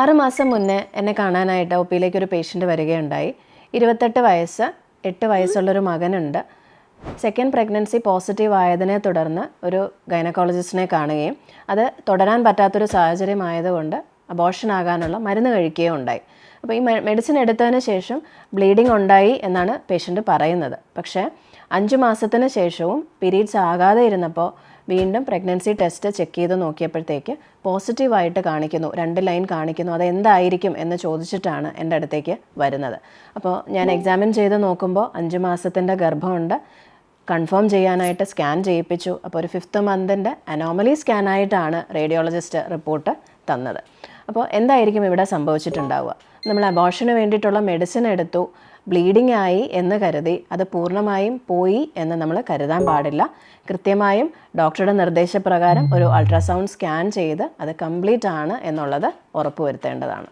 ആറ് മാസം മുന്നേ എന്നെ കാണാനായിട്ട് ഒ പിയിലേക്ക് ഒരു പേഷ്യന്റ് വരികയുണ്ടായി. ഇരുപത്തെട്ട് വയസ്സ് എട്ട് വയസ്സുള്ളൊരു മകനുണ്ട്. സെക്കൻഡ് പ്രഗ്നൻസി പോസിറ്റീവ് ആയതിനെ തുടർന്ന് ഒരു ഗൈനക്കോളജിസ്റ്റിനെ കാണുകയും അത് തുടരാൻ പറ്റാത്തൊരു സാഹചര്യമായതുകൊണ്ട് അബോർഷൻ ആകാനുള്ള മരുന്ന് കഴിക്കുകയും ഉണ്ടായി അപ്പോൾ ഈ മെഡിസിൻ എടുത്തതിന് ശേഷം ബ്ലീഡിംഗ് ഉണ്ടായി എന്നാണ് പേഷ്യന്റ് പറയുന്നത്. പക്ഷേ അഞ്ച് മാസത്തിന് ശേഷവും പീരീഡ്സ് ആകാതെ ഇരുന്നപ്പോൾ വീണ്ടും പ്രഗ്നൻസി ടെസ്റ്റ് ചെക്ക് ചെയ്ത് നോക്കിയപ്പോഴത്തേക്ക് പോസിറ്റീവായിട്ട് കാണിക്കുന്നു രണ്ട് ലൈൻ കാണിക്കുന്നു അത് എന്തായിരിക്കും എന്ന് ചോദിച്ചിട്ടാണ് എന്റെ അടുത്തേക്ക് വരുന്നത്. അപ്പോൾ ഞാൻ എക്സാമിൻ ചെയ്ത് നോക്കുമ്പോൾ അഞ്ച് മാസത്തിന്റെ ഗർഭമുണ്ട്. കൺഫേം ചെയ്യാനായിട്ട് സ്കാൻ ചെയ്യിപ്പിച്ചു. അപ്പോൾ ഒരു ഫിഫ്ത്ത് മന്തിന്റെ അനോമലി സ്കാനായിട്ടാണ് റേഡിയോളജിസ്റ്റ് റിപ്പോർട്ട് തന്നത്. അപ്പോൾ എന്തായിരിക്കും ഇവിടെ സംഭവിച്ചിട്ടുണ്ടാവുക? നമ്മൾ അബോഷന് വേണ്ടിയിട്ടുള്ള മെഡിസിൻ എടുത്തു ബ്ലീഡിംഗ് ആയി എന്ന് കരുതി അത് പൂർണമായും പോയി എന്ന് നമ്മൾ കരുതാൻ പാടില്ല. കൃത്യമായും ഡോക്ടറുടെ നിർദ്ദേശപ്രകാരം ഒരു അൾട്രാസൗണ്ട് സ്കാൻ ചെയ്ത് അത് കംപ്ലീറ്റ് ആണ് എന്നുള്ളത് ഉറപ്പുവരുത്തേണ്ടതാണ്.